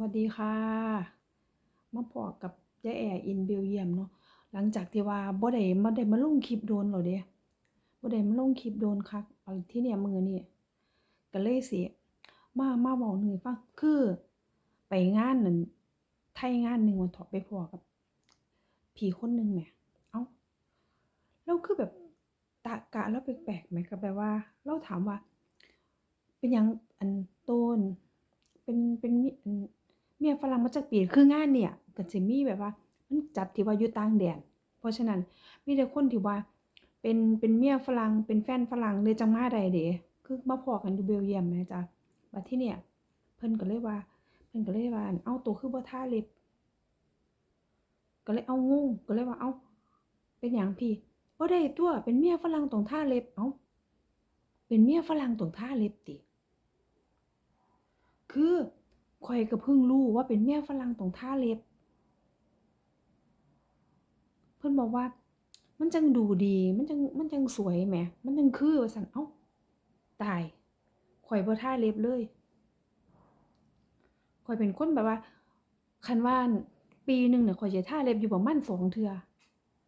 วัสดีค่ะ มาพอกับยายแอร์อินเบลเยียมเนาะหลังจากที่ว่าบ่ได้บ่ได้มาลงคลิปโดนแล้วเด้บ่ได้มาลงคลิปโดนคักเอาที่เนี่ยมือนี้ก็เลยสิมามาเว้าหนึ่งฟังคือไปงานนั่นไทยงานหนึ่งวันถาะไปพอกับพี่คนหนึ่งแหมเอ้าแล้วคือแบบตะกะแล้วแปลกๆแหมก็แบบว่า เราถามว่า เป็นยังอันโตนเป็นเป็นมิอัน มียฝรั่งมาจากปีคืองานเนี่ยก็สิมีแบบว่า มันจัดที่ว่าอยู่ต่างแดน เพราะฉะนั้นมีแต่คนที่ว่า เป็นเป็นเมียฝรั่งเป็นแฟนฝรั่งเลยจังมาได้เด้คือมาพอกันอยู่เบลเยียมแหมจ้ะบัดทีเนี่ย เพิ่นก็เลยว่า เพิ่นก็เลยว่า เอาตัวคือบ่ท่าเล็บ ก็เลยเอางงก็เลยว่าเอาเป็นหยังพี่บ่ได้ตัวเป็นเมียฝรั่งต้องท่าเล็บ เอาเป็นเมียฝรั่งต้องท่าเล็บติคือ ข้อยก็เพิ่งรู้ว่าเป็นเมียฝรั่งต้องท่าเล็บ เพิ่อนบอกว่า มันจังดูดี มันจังมันจังสวยแหม มันจังคือว่าซั่นเอ้า ตายข้อยบ่ท่าเล็บเลยข้อยเป็นคนแบบว่า คันว่านปีหนึ่งเนี่ยข้อยสิทาเล็บอยู่ประมาณสองเทือ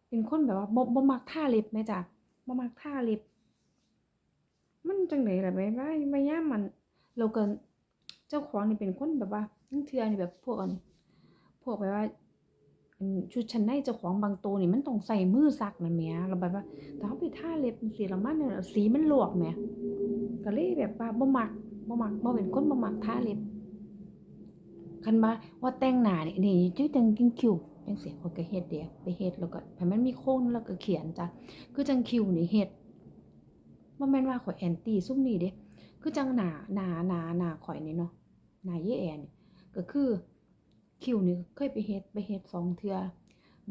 เป็นคนแบบว่าบ่บ่มักท่าเล็บแหมจ้ะบ่มักท่าเล็บ มันจั่งใดล่ะแหมวายมายามมันแล้วก็ เจ้าของนี่เป็นคนแบบว่าลางเทื่อนี่แบบพวกอันพวกแบบว่าชุดชั้นในเจ้าของบางตัวนี่มันต้องใช้มือซักน่ะแหมแล้วแบบว่าถ้าเราไปท่าเล็บจั่งซี้แล้วมันนั่นน่ะสีมันหลวกแหมก็เลยแบบว่าบ่มักบ่มักบ่เป็นคนบ่มักท่าเล็บคันว่าว่าแต่งหน้านี่นี่คือจังกินคิวจังซี้ข้อยก็เฮ็ดเดะไปเฮ็ดแล้วก็ให้มันมีโครงแล้วก็เขียนจ้ะคือจังคิวนี่เฮ็ดบ่แม่นว่าข้อย Anti ซุมนี้เดะ คือจังหนาหนาหนาหนาข้อยนี่เนาะหนายายแอนี่ก็คือคิ้วนี่เคยไปเฮ็ดไปเฮ็ดสองเทื่อ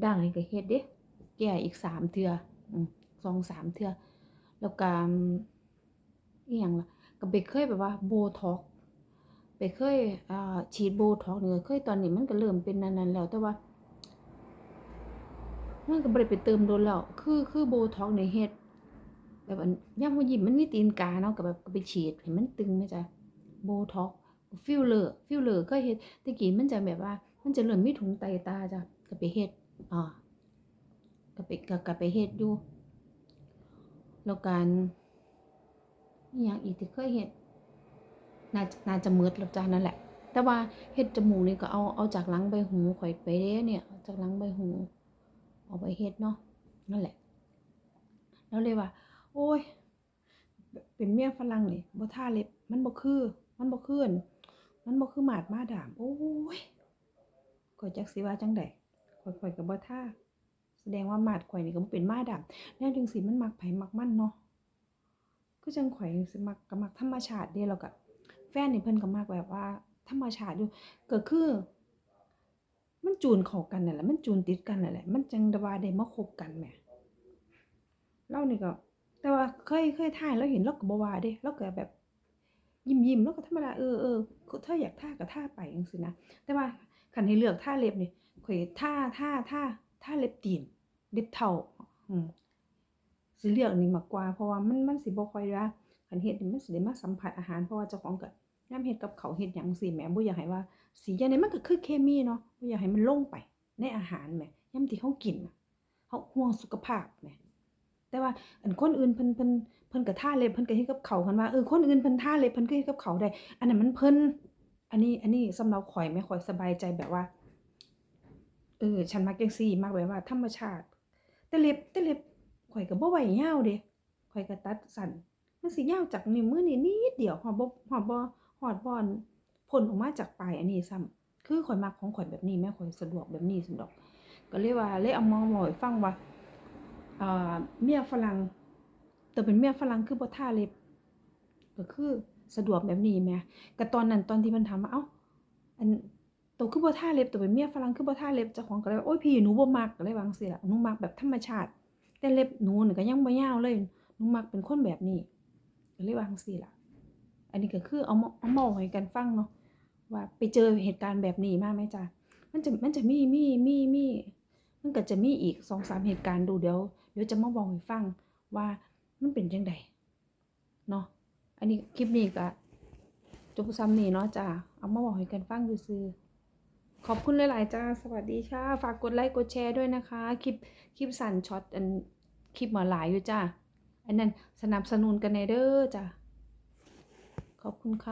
ดั้งนี่ก็เฮ็ดเดะแก้อีกสามเทื่ออืม2-3เทื่อแล้วก็อิหยังล่ะก็ไปเคยแบบว่า Botox ไปเคยอ่าฉีด Botox นี่ก็เคยตอนนี้มันก็เริ่มเป็นนั้นแล้วแต่ว่ามันก็บ่ได้ไปเติมโดนแล้วคือคือ Botox นี่เฮ็ด แบบอันยามเรายิ้มมันมีตีนกาเนาะก็แบบไปฉีดให้มันตึงแหมจ้ะ Botox filler filler เคยเฮ็ดต่กี้มันจะแบบว่า มันจะเริ่มมีถุงใต้ตาจ้ะก็ไปเฮ็ดอ่าก็ไปก็ก็ไปเฮ็ดอยู่แล้วก็อั่อิหยังอีกที่เคยเฮ็ดน่าจะน่าจะหมดแล้วจ้ะนั่นแหละ แต่ว่าเฮ็ดจมูกนี่ก็เอาเอาจากหลังใบหูข้อยไปเดะเนี่ยจากหลังใบหูเอาไปเฮ็ดเนาะนั่นแหละแล้วเลยว่า โอ๊ยเป็นเมียฝรั่งนี่บ่ท่าเล็บ มันบ่คือ มันบ่คืนมันบ่คือหมาดมาดาม โอ๊ยข้อยจักสิว่าจังใดข้อยข้อยก็บ่ท่า แสดงว่าหมาดข้อยนี่ก็บ่เป็นมาดามแนวจังซี้มันมักไผมักมันเนาะคือจังข้อยจั่งซี้มักก็มักธรรมชาติเดะแล้วก็แฟนนี่เพิ่นก็มักแบบว่า ธรรมชาติอยู่ก็คือมันจูนเข้ากันนั่นแหละ มันจูนติดกันนั่นแหละ มันจังดว่าได้มาคบกันแหมเรานี่ก็ แต่ว่าเคยเคยทาให้เราเห็นเราก็บว่าเดะเราก็แบบ ยิ้มๆเราก็ธรรมดาเออเธออยากท่าก็ท่าไปจั่งซี้นะแต่ว่าคันให้เลือกท่าเล็บนี่ข้อยท่าท่าท่าท่าเล็บตีนเล็บเท้าอืมสิเลือกนนี้มากกว่าเพราะว่ามันมันสิบ่ค่อยว่าคันเฮ็ดนี่มันสิได้มาสัมผัสอาหารเพราะว่าเจ้าของก็ยามเฮ็ดกับเขาเฮ็ดหยังจั่งซี้แหมบ่อยากให้ว่า สีจั่งใดมันก็คือเคมีเนาะบ่อยากให้มันลงไป ในอาหารแหมยามที่เรากินน่ะเราห่วงสุขภาพแหม แต่ว่าอันคนอื่นเพิ่นเพิ่นเพิ่นก็ทาเล็บเพิ่นก็เฮ็ดกับเขาวคันว่าเออคนอื่นเพิ่นท่าเล็บเพิ่นก็เฮ็ดกับเขาได้ อันนั้นมันเพิ่นอันนี้อันนี้สำหรับข้อยแหมข้อยสบายใจแบบว่าเออฉันมักจั่งซีมักแบบว่า ธรรมชาติ แต่เล็บแต่เล็บข้อยก็บ่ไว้ยาวเดะข้อยก็ตัดสั้นมันสิยาวจากนิ้วมือนี่นิดเดียวฮอดบ่ฮอดบ่ฮอดบ่อนพ้นออกมาจากปลายอันนี้ซ้ำคือข้อยมักของข้อยแบบนี้แหมข้อยสะดวกแบบนี้ซั้นดอกก็เลยว่าเลยเอามาเว้าให้ฟังว่า เมียฝรั่งแตัวเป็นเมียฝรั่งคือบ่ทาเล็บก็คือสะดวกแบบนี้แหมก็ตอนนั้นตอนที่เพิ่นถามว่าเอ้าอันตัวคือบ่ทาเล็บตัวเป็นเมียฝรั่งคือบ่ทาเล็บเจ้าของก็เลยโอ๊ยพี่หนูบ่มักก็เลยวางซี้ล่ะหนูมักแบบธรรมชาติ แต่เล็บหนูนี่ก็ยังบ่ยาวเลยหนูมักเป็นคนแบบนี้ก็เลยวางซี้ล่ะ อันนี้ก็คือเอามาเอามาเว้าให้กันฟังเนาะว่าไปเจอเหตุการณ์แบบนี้มาแหมจ้ะมันจะมันจะมีมีมีมี มันก็จะมีอีก2-3เหตุการณ์ดูเดี๋ยวเดี๋ยวจะมาเว้าให้ฟังว่ามันเป็นจั่งใดเนาะอันนี้คลิปนี้ก็จบส่ำนี้เนาะจ้ะเอามาเว้าให้กันฟังซื่อขอบคุณหลาย ๆ จ้า สวัสดีค่ะ ฝากกดไลค์กดแชร์ด้วยนะคะ คลิปคลิปสั่นช็อตอันคลิปมาหลายอยู่จ้า อันนั้นสนับสนุนกันในเด้อจ้าขอบคุณค่ะ